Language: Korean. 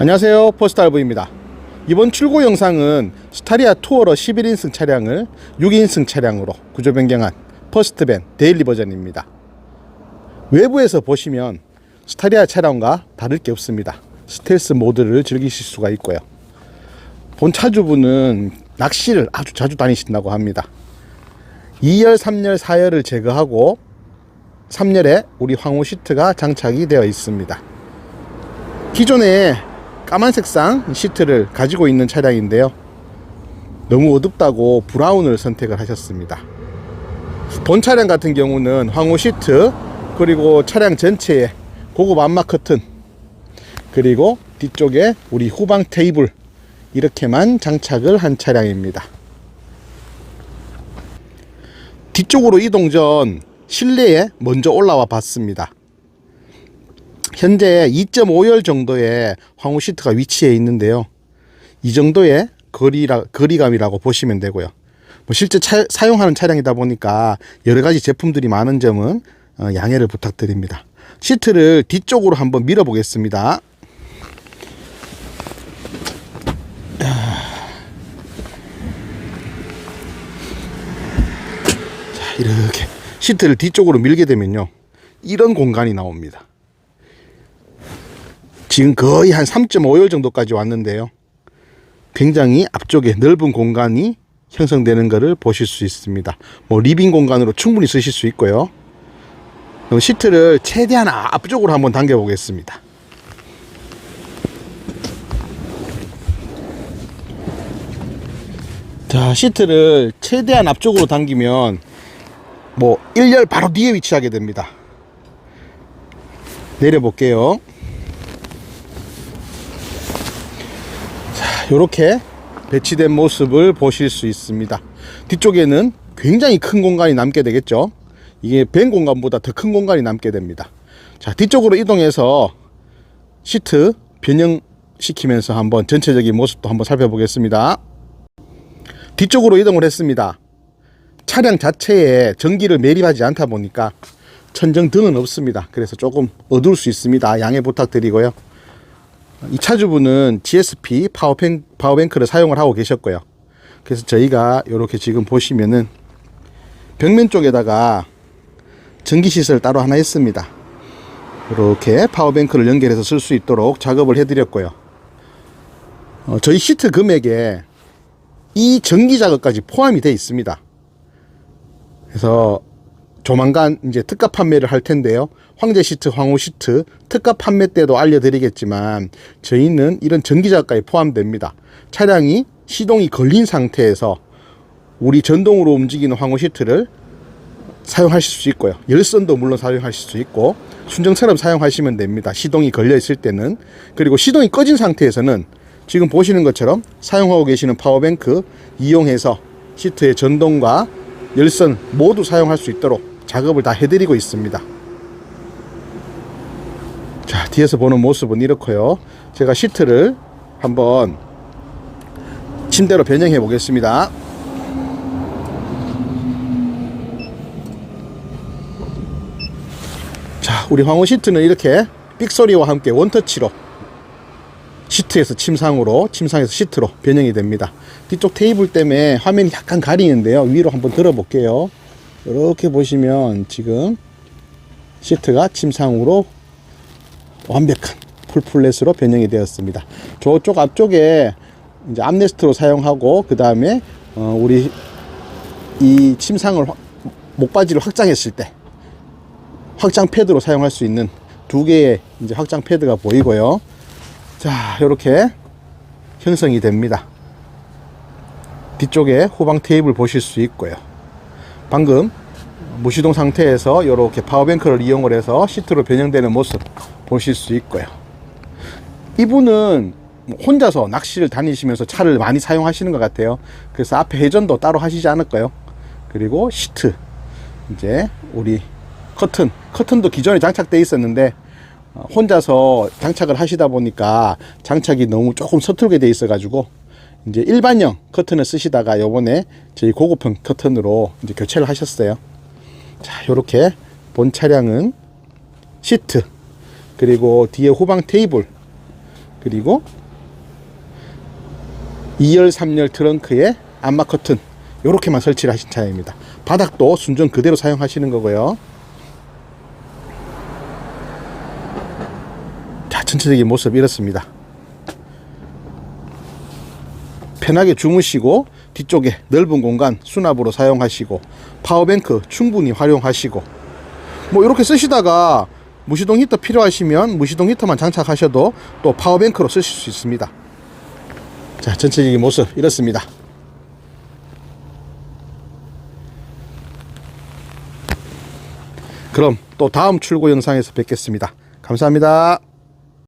안녕하세요. 포스탈브입니다. 이번 출고 영상은 스타리아 투어러 11인승 차량을 6인승 차량으로 구조 변경한 퍼스트밴 데일리 버전입니다. 외부에서 보시면 스타리아 차량과 다를 게 없습니다. 스텔스 모드를 즐기실 수가 있고요. 본 차주분은 낚시를 아주 자주 다니신다고 합니다. 2열, 3열, 4열을 제거하고 3열에 우리 황호 시트가 장착이 되어 있습니다. 기존에 까만 색상 시트를 가지고 있는 차량인데요. 너무 어둡다고 브라운을 선택을 하셨습니다. 본 차량 같은 경우는 황호 시트, 그리고 차량 전체에 고급 안마 커튼, 그리고 뒤쪽에 우리 후방 테이블, 이렇게만 장착을 한 차량입니다. 뒤쪽으로 이동 전 실내에 먼저 올라와 봤습니다. 현재 2.5열 정도의 황후 시트가 위치해 있는데요. 이 정도의 거리라, 거리감이라고 보시면 되고요. 뭐 실제 차, 사용하는 차량이다 보니까 여러 가지 제품들이 많은 점은 어, 양해를 부탁드립니다. 시트를 뒤쪽으로 한번 밀어 보겠습니다. 자, 이렇게 시트를 뒤쪽으로 밀게 되면요. 이런 공간이 나옵니다. 지금 거의 한 3.5열 정도까지 왔는데요. 굉장히 앞쪽에 넓은 공간이 형성되는 것을 보실 수 있습니다. 뭐 리빙 공간으로 충분히 쓰실 수 있고요. 시트를 최대한 앞쪽으로 한번 당겨 보겠습니다. 자, 시트를 최대한 앞쪽으로 당기면 뭐 1열 바로 뒤에 위치하게 됩니다. 내려 볼게요. 이렇게 배치된 모습을 보실 수 있습니다. 뒤쪽에는 굉장히 큰 공간이 남게 되겠죠. 이게 벤 공간보다 더 큰 공간이 남게 됩니다. 자, 뒤쪽으로 이동해서 시트 변형시키면서 한번 전체적인 모습도 한번 살펴보겠습니다. 뒤쪽으로 이동을 했습니다. 차량 자체에 전기를 매립하지 않다 보니까 천정등은 없습니다. 그래서 조금 어두울 수 있습니다. 양해 부탁드리고요. 이 차주분은 GSP 파워뱅, 파워뱅크를 사용을 하고 계셨고요. 그래서 저희가 이렇게 지금 보시면은 벽면 쪽에다가 전기시설 따로 하나 있습니다. 이렇게 파워뱅크를 연결해서 쓸 수 있도록 작업을 해드렸고요. 어, 저희 시트 금액에 이 전기 작업까지 포함이 되어 있습니다. 그래서 조만간 이제 특가 판매를 할 텐데요. 황제 시트, 황호 시트 특가 판매 때도 알려드리겠지만 저희는 이런 전기자까지 포함됩니다. 차량이 시동이 걸린 상태에서 우리 전동으로 움직이는 황호 시트를 사용하실 수 있고요. 열선도 물론 사용하실 수 있고 순정처럼 사용하시면 됩니다. 시동이 걸려 있을 때는 그리고 시동이 꺼진 상태에서는 지금 보시는 것처럼 사용하고 계시는 파워뱅크 이용해서 시트의 전동과 열선 모두 사용할 수 있도록 작업을 다 해드리고 있습니다. 자, 뒤에서 보는 모습은 이렇고요. 제가 시트를 한번 침대로 변형해 보겠습니다. 자, 우리 황후 시트는 이렇게 삑소리와 함께 원터치로 시트에서 침상으로, 침상에서 시트로 변형이 됩니다. 뒤쪽 테이블 때문에 화면이 약간 가리는데요. 위로 한번 들어 볼게요. 이렇게 보시면 지금 시트가 침상으로 완벽한 풀플랫으로 변형이 되었습니다. 저쪽 앞쪽에 이제 암레스트로 사용하고 그 다음에 어 우리 이 침상을 확- 목바지를 확장했을 때 확장 패드로 사용할 수 있는 두 개의 이제 확장 패드가 보이고요. 자, 이렇게 형성이 됩니다. 뒤쪽에 후방 테이블 보실 수 있고요. 방금 무시동 상태에서 이렇게 파워뱅크를 이용을 해서 시트로 변형되는 모습 보실 수 있고요. 이분은 혼자서 낚시를 다니시면서 차를 많이 사용하시는 것 같아요. 그래서 앞에 회전도 따로 하시지 않을까요? 그리고 시트 이제 우리 커튼 커튼도 기존에 장착돼 있었는데 어, 혼자서 장착을 하시다 보니까 장착이 너무 조금 서툴게 돼 있어 가지고 이제 일반형 커튼을 쓰시다가 요번에 저희 고급형 커튼으로 이제 교체를 하셨어요. 자, 요렇게 본 차량은 시트 그리고 뒤에 후방 테이블 그리고 2열 3열 트렁크에 안마 커튼 요렇게만 설치를 하신 차량입니다. 바닥도 순정 그대로 사용하시는 거고요. 자 전체적인 모습 이렇습니다. 편하게 주무시고 뒤쪽에 넓은 공간 수납으로 사용하시고 파워뱅크 충분히 활용하시고. 뭐 이렇게 쓰시다가 무시동 히터 필요하시면 무시동 히터만 장착하셔도 또 파워뱅크로 쓰실 수 있습니다. 자 전체적인 모습 이렇습니다. 그럼 또 다음 출고 영상에서 뵙겠습니다. 감사합니다